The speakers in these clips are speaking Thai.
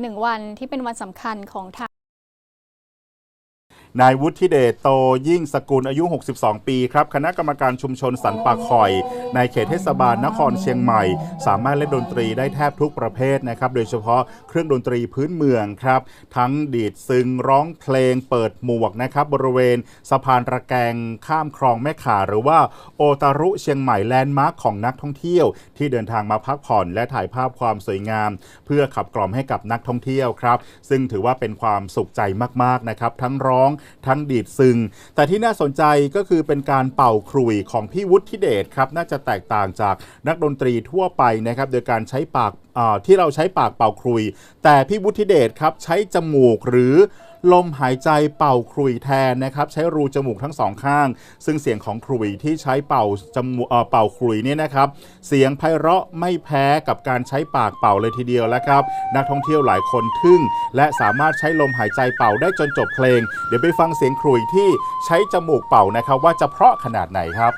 หนึ่งวันที่เป็นวันสำคัญของทาง นายวุฒิเดชโตยิ่งสกุลอายุ 62 ปีครับคณะกรรมการชุมชนสันป่าคอย ในเขตเทศบาลนครเชียงใหม่ สามารถเล่นดนตรีได้แทบทุกประเภทนะครับโดยเฉพาะเครื่องดนตรีพื้นเมืองครับทั้งดีดซึงร้องเพลงเปิดหมวกนะครับบริเวณสะพานระแกงข้ามคลองแม่ข่าหรือว่าโอตารุเชียงใหม่แลนด์มาร์คของนักท่องเที่ยว ที่เดินทางมาพักผ่อนและถ่ายภาพความสวยงาม เพื่อขับกล่อมให้กับนักท่องเที่ยวครับซึ่งถือว่าเป็นความสุขใจมากๆนะครับทั้งร้องทั้งดีดซึง แต่ที่น่าสนใจก็คือเป็นการเป่าครุยของพี่วุฒิเดชครับน่าจะแตกต่างจากนักดนตรีทั่วไปนะครับโดยการใช้ปากที่เราใช้ปากเป่าครุย แต่พี่วุฒิเดชครับใช้จมูกหรือ ลมหายใจเป่าขลุ่ยแทนนะครับใช้รูจมูกทั้งสองข้าง ซึ่งเสียงของขลุ่ยที่ใช้เป่าจมูกเป่าขลุ่ยเนี่ยนะครับ เสียงไพเราะไม่แพ้กับการใช้ปากเป่าเลยทีเดียวแล้วครับ นักท่องเที่ยวหลายคนทึ่ง และสามารถใช้ลมหายใจเป่าได้จนจบเพลง เดี๋ยวไปฟังเสียงขลุ่ยที่ใช้จมูกเป่านะครับว่าจะเพราะขนาดไหนครับ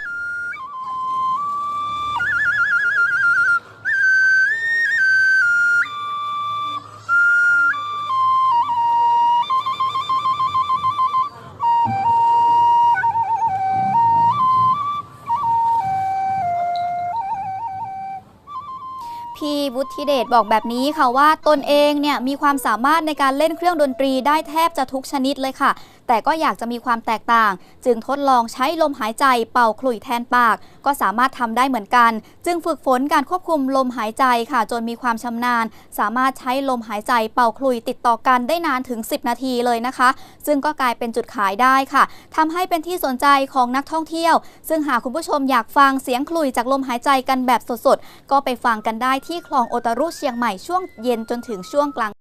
พี่วุฒิเดชบอกแบบนี้ค่ะว่าตนเองเนี่ยมีความสามารถในการเล่นเครื่องดนตรีได้แทบจะทุกชนิดเลยค่ะ แต่ก็อยากจะมีความแตกต่าง จึงทดลองใช้ลมหายใจเป่าขลุ่ยแทนปาก ก็สามารถทำได้เหมือนกัน จึงฝึกฝนการควบคุมลมหายใจค่ะ จนมีความชำนาญ สามารถใช้ลมหายใจเป่าขลุ่ยติดต่อกันได้นานถึง 10 นาทีเลยนะคะ ซึ่งก็กลายเป็นจุดขายได้ค่ะทำให้เป็นที่สนใจของนักท่องเที่ยว ซึ่งหากคุณผู้ชมอยากฟังเสียงขลุ่ยจากลมหายใจกันแบบสดๆก็ไปฟังกันได้ที่คลองโอตารุเชียงใหม่ช่วงเย็นจนถึงช่วงกลาง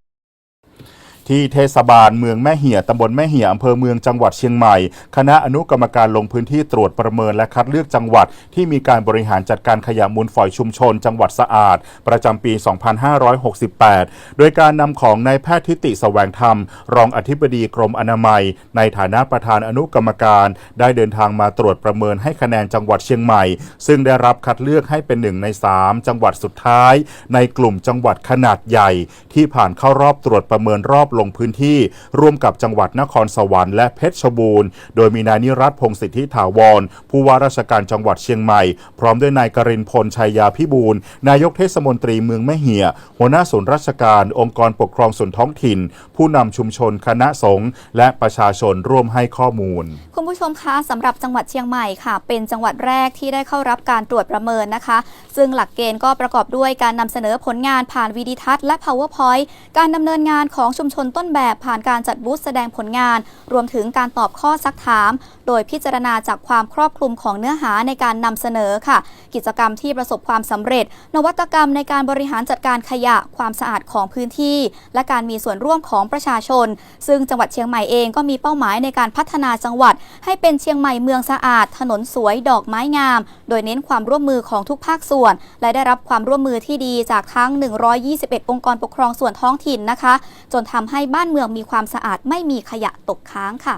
ที่เทศบาลเมืองแม่เหี่ยตำบลแม่เหี่ยอำเภอเมืองจังหวัดเชียงใหม่ คณะอนุกรรมการลงพื้นที่ตรวจประเมินและคัดเลือกจังหวัด ที่มีการบริหารจัดการขยะมูลฝอยชุมชน จังหวัดสะอาด ประจำปี 2568 โดยการนำของนายแพทย์ทิติแสวงธรรม รองอธิบดีกรมอนามัย ในฐานะประธานอนุกรรมการ ได้เดินทางมาตรวจประเมินให้คะแนนจังหวัดเชียงใหม่ ซึ่งได้รับคัดเลือกให้เป็นหนึ่งใน 3 จังหวัดสุดท้าย ในกลุ่มจังหวัดขนาดใหญ่ ที่ผ่านเข้ารอบตรวจประเมินรอบลงพื้นที่ ร่วมกับจังหวัดนครสวรรค์และเพชรบูรณ์ โดยมีนายนิรัตพงศิทธิถาวร ผู้ว่าราชการจังหวัดเชียงใหม่ พร้อมด้วยนายกรินพลชัยยาพิบูลนายกเทศมนตรีเมืองแม่เหี่ย หัวหน้าศูนย์ราชการ องค์กรปกครองส่วนท้องถิ่น ผู้นำชุมชนคณะสงฆ์และประชาชนร่วมให้ข้อมูล คุณผู้ชมคะสำหรับจังหวัดเชียงใหม่ค่ะ เป็นจังหวัดแรกที่ได้เข้ารับการตรวจประเมินนะคะ ซึ่งหลักเกณฑ์ก็ประกอบด้วยการนำเสนอผลงานผ่านวิดีทัศน์และ powerpoint การดำเนินงานของชุมชนนต้นแบบผ่านการจัดบูธแสดงผลงาน รวมถึงการตอบข้อซักถาม โดยพิจารณาจากความครอบคลุมของเนื้อหาในการนำเสนอค่ะ กิจกรรมที่ประสบความสำเร็จ นวัตกรรมในการบริหารจัดการขยะความสะอาดของพื้นที่ และการมีส่วนร่วมของประชาชน ซึ่งจังหวัดเชียงใหม่เองก็มีเป้าหมายในการพัฒนาจังหวัด ให้เป็นเชียงใหม่เมืองสะอาด ถนนสวยดอกไม้งาม โดยเน้นความร่วมมือของทุกภาคส่วน และได้รับความร่วมมือที่ดีจากทั้ง 121 องค์กรปกครองส่วนท้องถิ่นนะคะ จนทำให้บ้านเมืองมีความสะอาดไม่มีขยะตกค้างค่ะ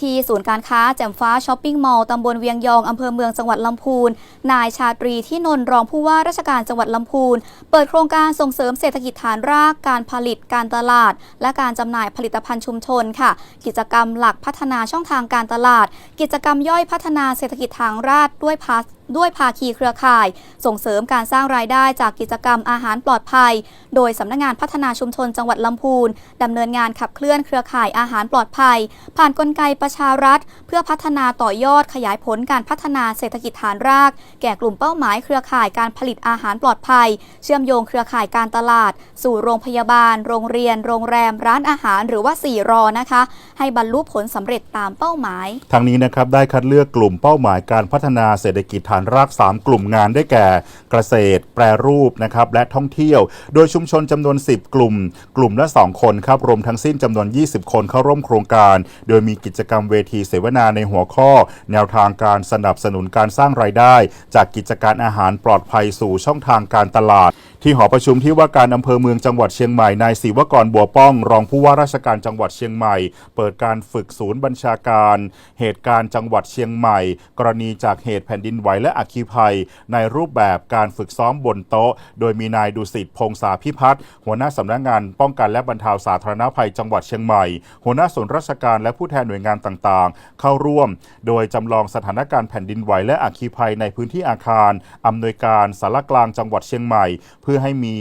ที่ศูนย์การค้าแจ่มฟ้าช้อปปิ้งมอลล์ตำบลเวียงยองอำเภอเมืองจังหวัดลำพูน นายชาตรีที่นนรองผู้ว่าราชการจังหวัดลำพูน เปิดโครงการส่งเสริมเศรษฐกิจฐานราก การผลิตการตลาด และการจำหน่ายผลิตภัณฑ์ชุมชนค่ะ กิจกรรมหลักพัฒนาช่องทางการตลาด กิจกรรมย่อยพัฒนาเศรษฐกิจทางราษฎร์ด้วยพาส ด้วยภาคีเครือข่าย ส่งเสริมการสร้างรายได้จากกิจกรรมอาหารปลอดภัย โดยสำนักงานพัฒนาชุมชนจังหวัดลำพูนดำเนินงานขับเคลื่อนเครือข่ายอาหารปลอดภัย ผ่านกลไกประชารัฐ เพื่อพัฒนาต่อยอดขยายผลการพัฒนาเศรษฐกิจฐานราก แก่กลุ่มเป้าหมายเครือข่ายการผลิตอาหารปลอดภัย เชื่อมโยงเครือข่ายการตลาด สู่โรงพยาบาล โรงเรียน โรงแรม ร้านอาหารหรือว่า 4 รอนะคะ ให้บรรลุผลสำเร็จตามเป้าหมาย ทางนี้นะครับได้คัดเลือกกลุ่มเป้าหมายการพัฒนาเศรษฐกิจฐานราก 3 กลุ่มงานได้แก่เกษตร แปรรูปนะครับและท่องเที่ยว โดยชุมชนจำนวน 10 กลุ่ม กลุ่มละ 2 คนครับรวมทั้งสิ้นจำนวน 20 คนเข้าร่วมโครงการ โดยมีกิจกรรมเวทีเสวนาในหัวข้อ แนวทางการสนับสนุนการสร้างรายได้ จากกิจการอาหารปลอดภัยสู่ช่องทางการตลาด ที่หอประชุมที่ว่าการอำเภอเมืองจังหวัดเชียงใหม่นายศิวกรบัวป้อง รองผู้ว่าราชการจังหวัดเชียงใหม่ เปิดการฝึกศูนย์บัญชาการ เหตุการณ์จังหวัดเชียงใหม่ กรณีจากเหตุแผ่นดินไหวและอัคคีภัย ในรูปแบบการฝึกซ้อมบนโต๊ะ โดยมีนายดุสิตพงษาพิพัฒน์หัวหน้าสำนักงานป้องกันและบรรเทาสาธารณภัยจังหวัดเชียงใหม่ หัวหน้าส่วนราชการและผู้แทนหน่วยงานต่างๆ เข้าร่วม โดยจำลองสถานการณ์แผ่นดินไหวและอัคคีภัยในพื้นที่อาคารอำนวยการสารกลางจังหวัดเชียงใหม่เพื่อให้มี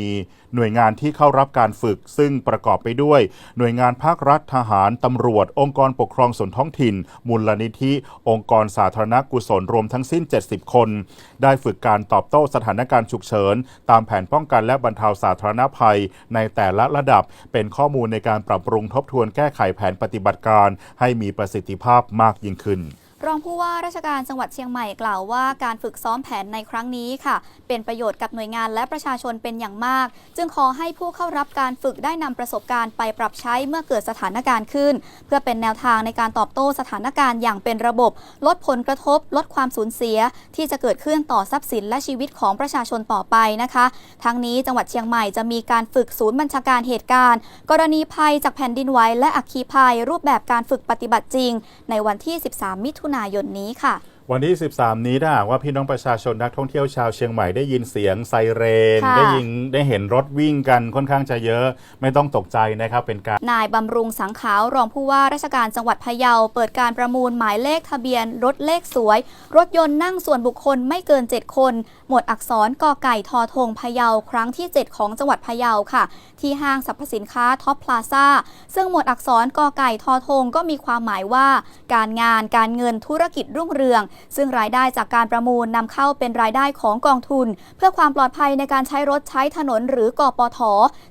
หน่วยงานที่เข้ารับการฝึก ซึ่งประกอบไปด้วย หน่วยงานภาครัฐทหารตำรวจ องค์กรปกครองส่วนท้องถิ่น มูลนิธิ องค์กรสาธารณกุศลรวมทั้งสิ้น 70 คน ได้ฝึกการตอบโต้สถานการณ์ฉุกเฉิน ตามแผนป้องกันและบรรเทาสาธารณภัย ในแต่ละระดับเป็นข้อมูลในการปรับปรุงทบทวนแก้ไขแผนปฏิบัติการ ให้มีประสิทธิภาพมากยิ่งขึ้น รองผู้ว่าราชการจังหวัดเชียงใหม่กล่าวว่าการฝึกซ้อมแผนในครั้งนี้ค่ะ เป็นประโยชน์กับหน่วยงานและประชาชนเป็นอย่างมาก จึงขอให้ผู้เข้ารับการฝึกได้นำประสบการณ์ไปปรับใช้เมื่อเกิดสถานการณ์ขึ้น เพื่อเป็นแนวทางในการตอบโต้สถานการณ์อย่างเป็นระบบ ลดผลกระทบ ลดความสูญเสีย ที่จะเกิดขึ้นต่อทรัพย์สินและชีวิตของประชาชนต่อไปนะคะ ทั้งนี้จังหวัดเชียงใหม่จะมีการฝึกศูนย์บัญชาการเหตุการณ์ กรณีภัยจากแผ่นดินไหวและอัคคีภัย รูปแบบการฝึกปฏิบัติจริง ในวันที่ 13 มิถุนายนนี้ค่ะ วันที่ 13 นี้ถ้าหากว่าพี่น้องประชาชนนักท่องเที่ยวชาวเชียงใหม่ได้ยินเสียงไซเรน ค่ะ ได้ยินได้เห็นรถวิ่งกันค่อนข้างจะเยอะ ไม่ต้องตกใจนะครับเป็นการ นายบำรุงสังขาวรองผู้ว่าราชการจังหวัดพะเยา เปิดการประมูลหมายเลขทะเบียน รถเลขสวย รถยนต์นั่งส่วนบุคคลไม่เกิน 7 คน หมวดอักษรกอไก่ทอทงพะเยาครั้งที่ 7 ของจังหวัดพะเยาค่ะ ที่ห้างสรรพสินค้าท็อปพลาซ่าซึ่งหมวดอักษรกอไก่ทอทงก็มีความหมายว่า การงานการเงินธุรกิจรุ่งเรืองซึ่งรายได้จากการประมูลนำเข้าเป็นรายได้ของกองทุน เพื่อความปลอดภัยในการใช้รถใช้ถนนหรือกปท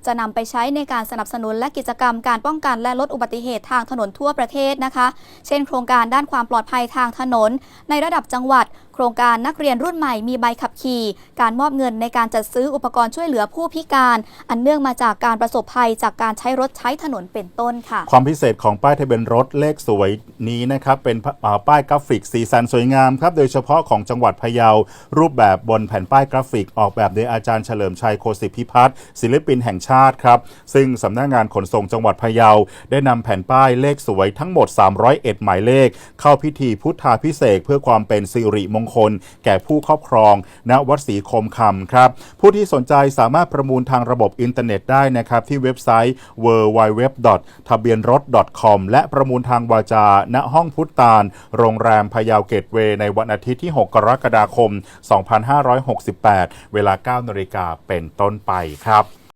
จะนำไปใช้ในการสนับสนุนและกิจกรรมการป้องกันและลดอุบัติเหตุทางถนนทั่วประเทศนะคะ เช่น โครงการด้านความปลอดภัยทางถนน ในระดับจังหวัด ครงการนักเรียนรุ่นใหม่มีใบขับขี่ การมอบเงินในการจัดซื้ออุปกรณ์ช่วยเหลือผู้พิการ อันเนื่องมาจากการประสบภัยจากการใช้รถใช้ถนนเป็นต้นค่ะ ความพิเศษของป้ายทะเบียนรถเลขสวยนี้นะครับเป็นป้ายกราฟิกสีสันสวยงามครับโดยเฉพาะของจังหวัดพะเยา รูปแบบบนแผ่นป้ายกราฟิกออกแบบโดยอาจารย์เฉลิมชัยโคสิภิพิพัฒน์ศิลปินแห่งชาติครับซึ่งสำนักงานขนส่งจังหวัดพะเยา ได้นำแผ่นป้ายเลขสวยทั้งหมด 301 หมายเลข เข้าพิธีพุทธาพิเศษเพื่อความเป็นสิริมงคล แก่ผู้ครอบครอง ณวัดศรีคมคำครับ ผู้ที่สนใจสามารถประมูลทางระบบอินเทอร์เน็ตได้นะครับ ที่เว็บไซต์ www. ทะเบียนรถ .com และประมูลทางวาจา ณห้องพุทธตาลโรงแรมพยาวเกตเวย์ในวันอาทิตย์ที่ 6 กรกฎาคม 2568 เวลา 9นาฬิกาเป็นต้นไปครับ